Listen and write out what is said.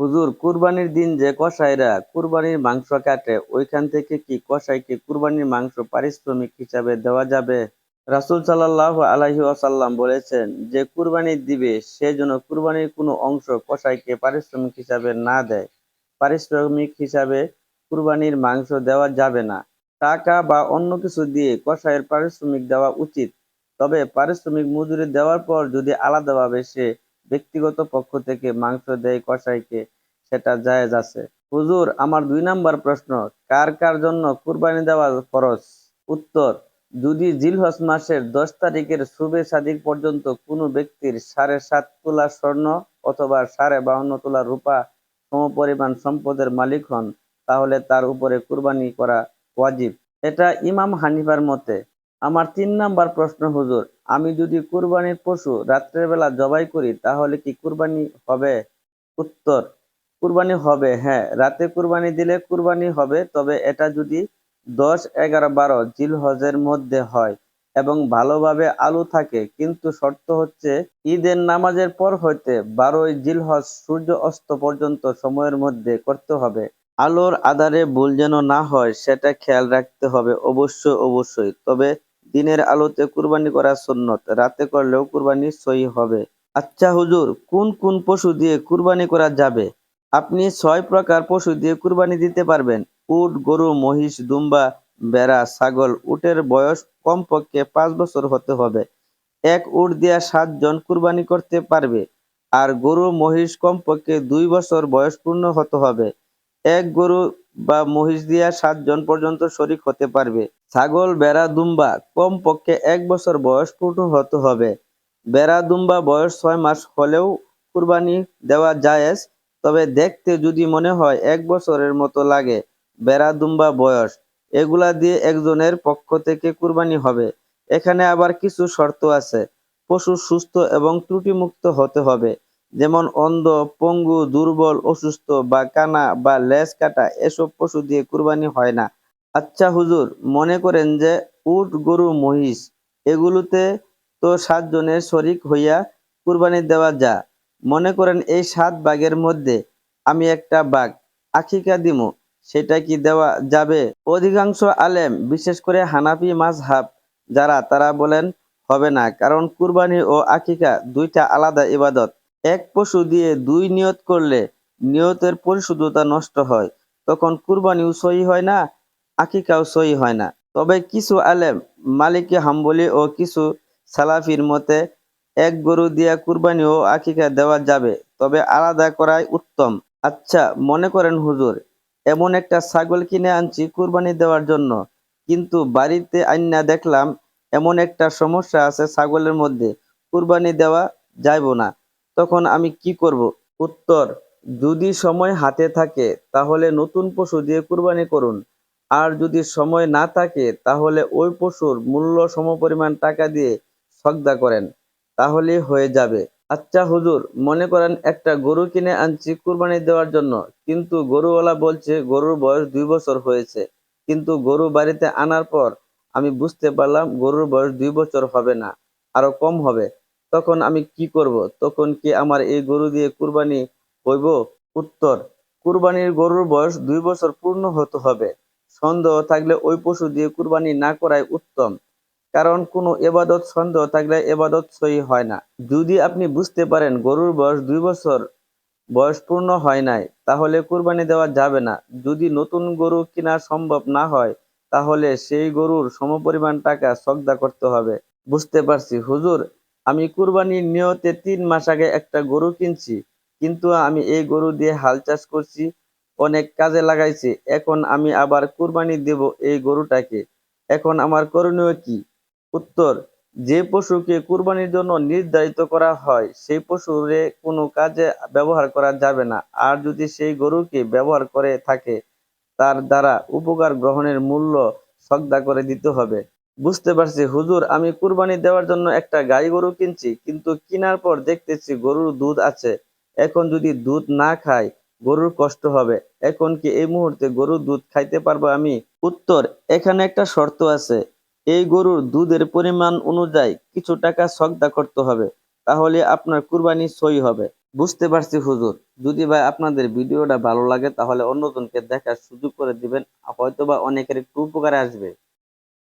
হুজুর, কুরবানির দিন যে কসাইরা কুরবানির মাংস কাটে, ওইখান থেকে কি কসাইকে কুরবানির মাংস পারিশ্রমিক হিসাবে দেওয়া যাবে? রাসূল সাল্লাহ আলাইহি ওয়াসাল্লাম বলেছেন, যে কুরবানি দিবে, সে যেন কুরবানির কোনো অংশ কসাইকে পারিশ্রমিক হিসাবে না দেয়। পারিশ্রমিক হিসাবে কুরবানির মাংস দেওয়া যাবে না। টাকা বা অন্য কিছু দিয়ে কসাইয়ের পারিশ্রমিক দেওয়া উচিত। তবে পারিশ্রমিক মজুরি দেওয়ার পর যদি আলাদাভাবে সে ব্যক্তিগত পক্ষ থেকে মাংস দেয় কসাইকে, সেটা জায়েজ আছে। হুজুর, আমার দুই নাম্বার প্রশ্ন, কার কার জন্য কুরবানি দেওয়া ফরজ? উত্তর, যদি জিলহস মাসের দশ তারিখের শুভে সাদিক পর্যন্ত কোনো ব্যক্তির সাড়ে সাত তোলা স্বর্ণ অথবা সাড়ে বাউন্ন তোলা রূপা সমপরিমাণ সম্পদের মালিক হন, তাহলে তার উপরে কুরবানি করা ওয়াজিব। এটা ইমাম হানিফার মতে আমার তিন নাম্বার প্রশ্ন, হুজুর, আমি যদি কুরবানির পশু রাত্রের বেলা জবাই করি, তাহলে কি কুরবানি হবে? উত্তর, কুরবানি হবে হ্যাঁ। রাতে কুরবানি দিলে কুরবানি হবে, তবে এটা যদি দশ, এগারো, বারো জিল হজের মধ্যে হয় এবং ভালোভাবে আলু থাকে, কিন্তু শর্ত হচ্ছে ঈদের নামাজের পর হইতে বারোই জিলহজ সূর্য অস্ত পর্যন্ত সময়ের মধ্যে করতে হবে। আলোর আধারে ভুল যেন না হয়, সেটা খেয়াল রাখতে হবে, অবশ্যই অবশ্যই। তবে দিনের আলোতে কুরবানি করা সুন্নত, রাতে করলেও কুরবানি সই হবে। আচ্ছা হুজুর, কোন কোন পশু দিয়ে কুরবানি করা যাবে? আপনি ছয় প্রকার পশু দিয়ে কুরবানি দিতে পারবেন। উট, গরু, মহিষ, দুম্বা, বেড়া, ছাগল, উটের বয়স কমপক্ষে পাঁচ বছর হতে হবে। এক উট দিয়া সাতজন কুরবানি করতে পারবে, আর গরু, মহিষ কমপক্ষে দুই বছর বয়স পূর্ণ হতে হবে। এক গরু বা মহিষ দিয়া সাতজন পর্যন্ত শরিক হতে পারবে। ছাগল, বেড়া, দুম্বা কমপক্ষে এক বছর বয়স পূর্ণ হতে হবে। বেড়া, দুম্বা বয়স ছয় মাস হলেও কুরবানি দেওয়া জায়েজ, তবে দেখতে যদি মনে হয় এক বছরের মতো লাগে বেড়া, দুম্বা বয়স, এগুলা দিয়ে একজনের পক্ষ থেকে কুরবানি হবে। এখানে আবার কিছু শর্ত আছে। পশু সুস্থ এবং ত্রুটিমুক্ত হতে হবে। যেমন অন্ধ, পঙ্গু, দুর্বল, অসুস্থ বা কানা বা লেজ কাটা এসব পশু দিয়ে কুরবানি হয় না। আচ্ছা হুজুর, মনে করেন যে উট, গরু, মহিষ, এগুলোতে তো সাতজনের শরিক হইয়া কুরবানি দেওয়া যা। মনে করেন এই সাত বাঘের মধ্যে আমি একটা বাঘ, আখিকা দিমু, সেটা কি দেওয়া যাবে? অধিকাংশ আলেম, বিশেষ করে হানাফি মাজহাব যারা, তারা বলেন হবে না, কারণ কুরবানি ও আকিকা দুইটা আলাদা ইবাদত। এক পশু দিয়ে দুই নিয়ত করলে নিয়তের পরিশুদ্ধতা নষ্ট হয়। তখন কুরবানিও সহি হয় না, আকিকাও সহি হয় না। তবে কিছু আলেম, মালিকে হাম্বলি ও কিছু সালাফির মতে, এক গরু দিয়া কুরবানি ও আকিকা দেওয়া যাবে, তবে আলাদা করাই উত্তম। আচ্ছা মনে করেন হুজুর, এমন একটা ছাগল কিনে আনছি কুরবানি দেওয়ার জন্য, কিন্তু বাড়িতে আইনা দেখলাম এমন একটা সমস্যা আছে ছাগলের মধ্যে, কুরবানি দেওয়া যাইব না। তখন আমি কি করব? উত্তর, যদি সময় হাতে থাকে, তাহলে নতুন পশু দিয়ে কুরবানি করুন। আর যদি সময় না থাকে, তাহলে ওই পশুর মূল্য সমপরিমাণ টাকা দিয়ে সগদা করেন। তাহলে হয়ে যাবে। আচ্ছা হুজুর, মনে করেন একটা গরু কিনে আনছি কুরবানি দেওয়ার জন্য। কিন্তু গরুওয়ালা বলছে, গরুর বয়স দুই বছর হয়েছে। কিন্তু গরু বাড়িতে আনার পর আমি বুঝতে পারলাম, গরুর বয়স দুই বছর হবে না। আরও কম হবে। তখন আমি কি করব? তখন কি আমার এই গরু দিয়ে কুরবানি হইব? উত্তর, কুরবানির গরুর বয়স দুই বছর পূর্ণ হতে হবে। সন্দেহ থাকলে ওই পশু দিয়ে কুরবানি না করাই উত্তম, কারণ কোনো এবাদত সন্দেহ থাকলে এবাদত সহি হয় না। যদি আপনি বুঝতে পারেন গরুর বয়স দুই বছর বয়স পূর্ণ হয় নাই, তাহলে কুরবানি দেওয়া যাবে না। যদি নতুন গরু কিনা সম্ভব না হয়, তাহলে সেই গরুর সমপরিমাণ টাকা সগদা করতে হবে। বুঝতে পারছি, হুজুর। আমি কুরবানির নিয়তে তিন মাস আগে একটা গরু কিনছি, কিন্তু আমি এই গরু দিয়ে হাল চাষ করছি, অনেক কাজে লাগাইছি। এখন আমি আবার কুরবানি দেব এই গরুটাকে। এখন আমার করণীয় কি? উত্তর, যে পশুকে কুরবানির জন্য নির্ধারিত করা হয়, সেই পশুরে কোনো কাজে ব্যবহার করা যাবে না। আর যদি সেই গরুকে ব্যবহার করে থাকে, তার দ্বারা উপকার গ্রহণের মূল্য সগদা করে দিতে হবে। বুঝতে পারছি, হুজুর, আমি কুরবানি দেওয়ার জন্য একটা গাই গরু কিনছি, কিন্তু কিনার পর দেখতেছি গরুর দুধ আছে। এখন যদি দুধ না খাই, গরুর কষ্ট হবে। এখন কি এই মুহূর্তে গরুর দুধ খাইতে পারব আমি? উত্তর, এখানে একটা শর্ত আছে। এই গরুর দুধের পরিমাণ অনুযায়ী কিছু টাকা সগদা করতে হবে, তাহলে আপনার কুরবানি সই হবে। বুঝতে পারছি, হুজুর। যদি ভাই আপনাদের ভিডিওটা ভালো লাগে, তাহলে অন্যজনকে দেখার সুযোগ করে দিবেন, হয়তোবা অনেকের একটু উপকারে আসবে।